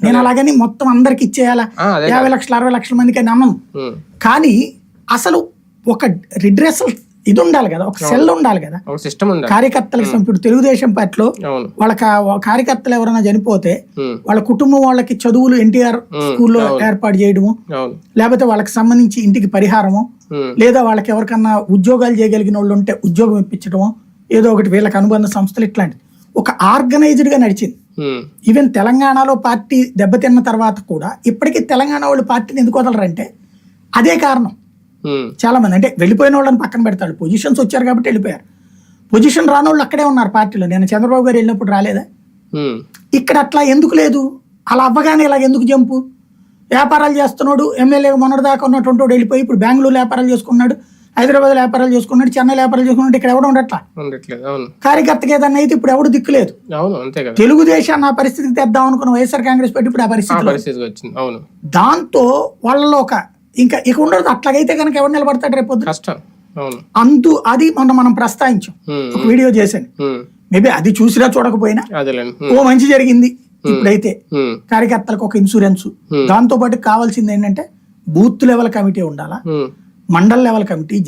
నేను అలాగని మొత్తం అందరికి ఇచ్చేయాలా? యాభై లక్షలు అరవై లక్షల మందికి ఉమ్. కానీ అసలు ఒక రిడ్రెసల్ ఇది ఉండాలి కదా ఒక సెల్ ఉండాలి కదా. సిస్టమ్ కార్యకర్తలకు ఇప్పుడు తెలుగుదేశం పార్టీలో వాళ్ళ కార్యకర్తలు ఎవరైనా చనిపోతే. వాళ్ళ కుటుంబం వాళ్ళకి చదువులు ఎన్టీఆర్ స్కూల్లో ఏర్పాటు చేయడము లేకపోతే వాళ్ళకి సంబంధించి ఇంటికి పరిహారము. లేదా వాళ్ళకి ఎవరికన్నా ఉద్యోగాలు చేయగలిగిన వాళ్ళు ఉంటే ఉద్యోగం ఇప్పించడము ఏదో ఒకటి వీళ్ళకి అనుబంధ సంస్థలు ఇట్లాంటివి. ఒక ఆర్గనైజ్డ్గా నడిచింది. ఈవెన్ తెలంగాణలో పార్టీ దెబ్బతిన్న తర్వాత కూడా ఇప్పటికీ తెలంగాణ వాళ్ళు పార్టీని ఎందుకు వదలరంటే అదే కారణం. ఉమ్. చాలా మంది అంటే వెళ్ళిపోయిన వాళ్ళని పక్కన పెడతాడు. పొజిషన్స్ వచ్చారు కాబట్టి వెళ్ళిపోయారు. పొజిషన్ రాని వాళ్ళు అక్కడే ఉన్నారు పార్టీలో. నేను చంద్రబాబు గారు వెళ్ళినప్పుడు రాలేదా? ఉమ్. ఇక్కడ అట్లా ఎందుకు లేదు? అలా అవ్వగానే ఇలా ఎందుకు జంపు? వ్యాపారాలు చేస్తున్నాడు ఎమ్మెల్యే మొన్నటిదాకా ఉన్నటువంటి వాడు వెళ్ళిపోయి ఇప్పుడు బెంగళూరు వ్యాపారాలు చేసుకున్నాడు. హైదరాబాద్ వ్యాపారాలు చేసుకున్నాడు చెన్నై వ్యాపారాలు చేసుకున్నాడు ఇక్కడ ఎవడు ఉండట్లా? కార్యకర్తకి ఏదన్నా అయితే ఇప్పుడు ఎవడు దిక్కులేదు కదా. తెలుగుదేశాన్ని ఆ పరిస్థితికి తెద్దాం అనుకున్న వైఎస్ఆర్ కాంగ్రెస్ పార్టీ ఇప్పుడు ఆ పరిస్థితి దాంతో వాళ్ళలో ఒక ఇంకా ఇక ఉండదు అట్లాగైతే కనుక ఎవరు నిలబడతాడు రేపు అంతు అది మొన్న మనం ప్రస్తావించాం. ఒక వీడియో చేశాను. మేబీ అది చూసినా చూడకపోయినా ఓ. మంచి జరిగింది ఇప్పుడైతే. కార్యకర్తలకు ఒక ఇన్సూరెన్స్. దాంతో పాటు కావాల్సింది ఏంటంటే బూత్ లెవెల్ కమిటీ ఉండాలా. Mandal level committee